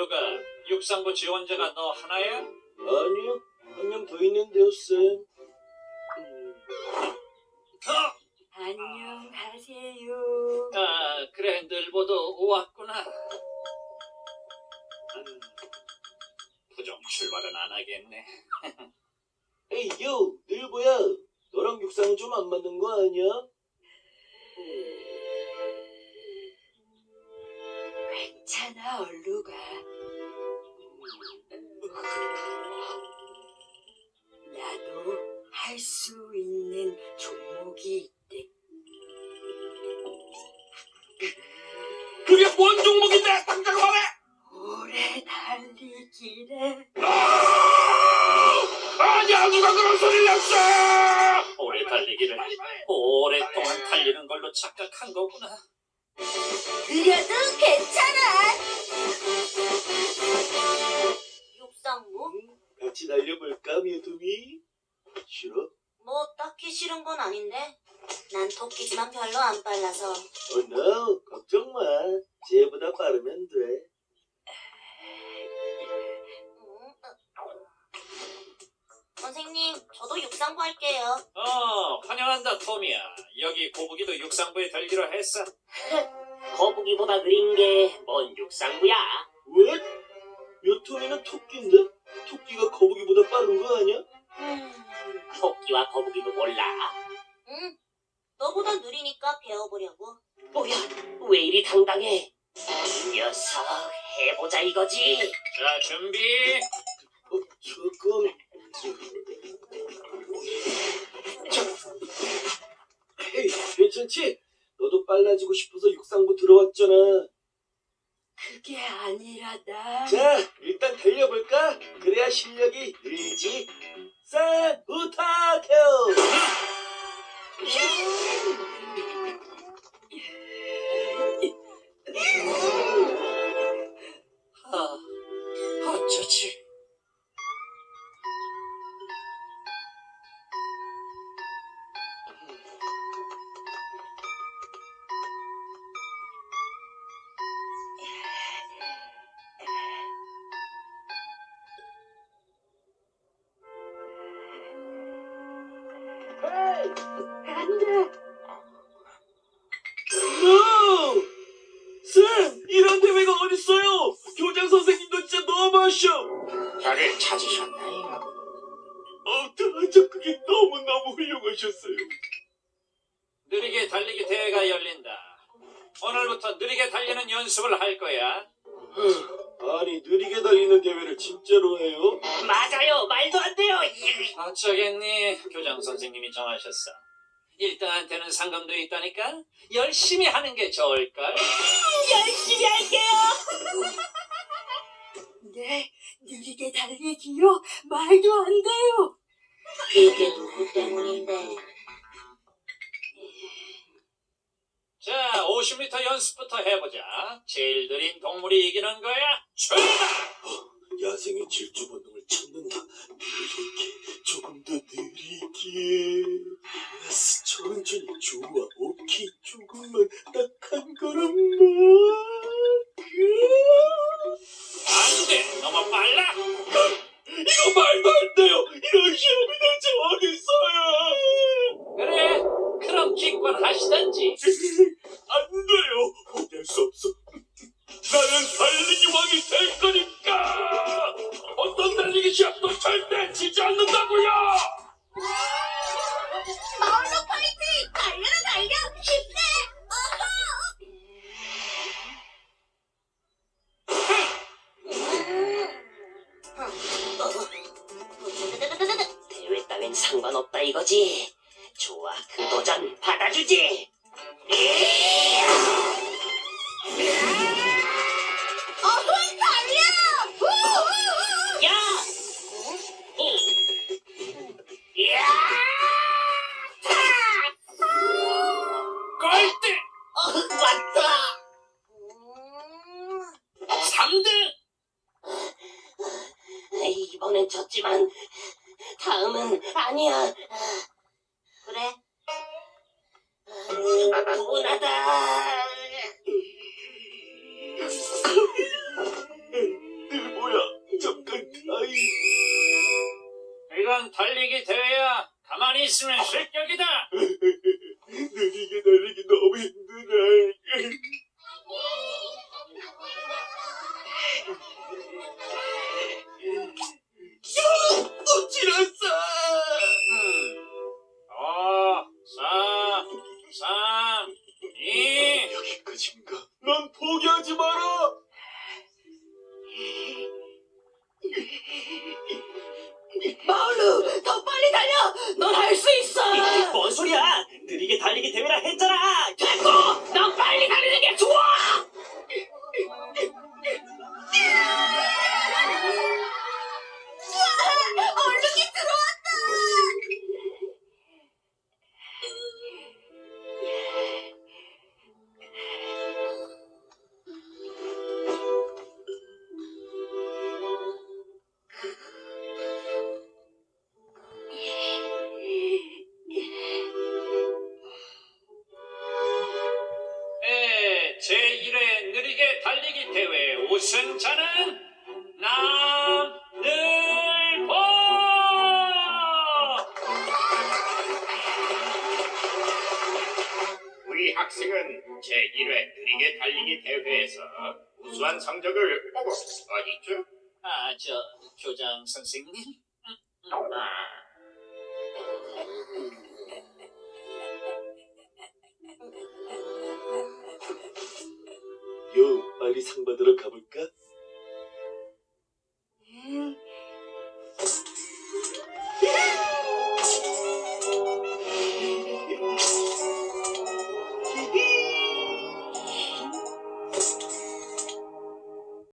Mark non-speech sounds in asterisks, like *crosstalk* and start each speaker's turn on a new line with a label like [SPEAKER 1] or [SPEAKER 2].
[SPEAKER 1] 얼루가 육상부 지원자가 너 하나야?
[SPEAKER 2] 아니요, 한 명 더 있는데요, 쌤. 음,
[SPEAKER 3] 안녕하세요.
[SPEAKER 1] 아 그래 늘보도 왔구나. 음, 부정 출발은 안 하겠네. *laughs*
[SPEAKER 2] 에이, 요, 늘보야. 너랑 육상 좀 안 맞는 거 아니야?
[SPEAKER 3] 괜 찮아, 얼루가. 나도 할 수 있는 종목이 있대.
[SPEAKER 1] 그게 뭔 종목인데 당장 말해!
[SPEAKER 3] 오래 달리기래.
[SPEAKER 1] 아니야 누가 그런 소리를 냈어! 오래 달리기를 오랫동안 달리는 걸로 착각한 거구나.
[SPEAKER 4] 그래도 괜찮 싫은 건 아닌데. 난 토끼지만 별로 안 빨라서.
[SPEAKER 2] 어, no, 걱정 마. 쟤보다 빠르면 돼.
[SPEAKER 4] 음, 선생님, 저도 육상부 할게요.
[SPEAKER 1] 어 환영한다 토미야. 여기 고부기도 육상부에 들기로 했어. *laughs*
[SPEAKER 5] 거북이보다 느린 게 뭔 육상부야?
[SPEAKER 2] 왜? 요토미는 토끼인데? 토끼가 거북이보다 빠른 거 아니야?
[SPEAKER 4] 음,
[SPEAKER 5] 토끼와 거북이도 몰라?
[SPEAKER 4] 응. 너보다 느리니까 배워보려고.
[SPEAKER 5] 뭐야, 왜 이리 당당해? 이 녀석, 해보자 이거지.
[SPEAKER 1] 자 준비.
[SPEAKER 2] 어, 조금. 헤이, 괜찮지? 너도 빨라지고 싶어서 육상부 들어왔잖아.
[SPEAKER 3] 그게 아니라 나.
[SPEAKER 2] 자, 일단 달려볼까? 그래야 실력이 늘지. 자,
[SPEAKER 3] 안 돼.
[SPEAKER 2] No! 쌤! 이런 대회가 어딨어요? 교장 선생님도 진짜 너무하셔!
[SPEAKER 1] 저를 찾으셨나요?
[SPEAKER 2] 어, 저 그게 너무너무 훌륭하셨어요.
[SPEAKER 1] 느리게 달리기 대회가 열린다. 오늘부터 느리게 달리는 연습을 할 거야.
[SPEAKER 2] 아니, 느리게 달리는 대회를 진짜로 해요?
[SPEAKER 5] 맞아요, 말도 안 돼요.
[SPEAKER 1] 어쩌겠니? 교장 선생님이 정하셨어. 1등한테는 상금도 있다니까? 열심히 하는 게 좋을걸? *laughs*
[SPEAKER 4] 열심히 할게요. *laughs*
[SPEAKER 3] 네, 느리게 달리기요? 말도 안 돼요.
[SPEAKER 4] 이게 누구 때문인데?
[SPEAKER 1] 50m 연습부터 해보자. 제일 느린 동물이 이기는 거야. 출발!
[SPEAKER 2] 야생의 질주 본능을 찾는다. 이렇게 조금 더 느리게. 알았어, 천천히 좋아. 오케이, 조금만 딱 한 걸음만.
[SPEAKER 1] 안 돼! 너무 빨라!
[SPEAKER 2] 이거 말도 안 돼요. 이런 시험이 대체 어딨어요?
[SPEAKER 1] 그래, 그럼 기권하시던지. *laughs*
[SPEAKER 2] 안 돼요. 포기할 수 없어. 나는 달리기 왕이 될 거니까. 어떤 달리기 시합도 절대 지지 않는다고요.
[SPEAKER 4] 마을로 파이팅! 달려라 달려! 힘내!
[SPEAKER 5] 대회 따윈 상관없다 이거지. 좋아, 그 도전 받아주지. 이번엔 졌지만 다음은 아니야. 분하다.
[SPEAKER 1] 뭐야, 잠깐 타임.
[SPEAKER 3] 이건 달리기 대회야. 가만히 있으면
[SPEAKER 1] 실격이다. 2.
[SPEAKER 3] 여기까지인가? 넌 포기하지 마라.
[SPEAKER 1] 대회 우승자는 남늘보!
[SPEAKER 3] 우리 학생은 제1회 느리게 달리기 대회에서 우수한 성적을 보고 어디죠?
[SPEAKER 1] 아, 저, 교장 선생님?
[SPEAKER 3] 요, 빨리 상 받으러 가볼까?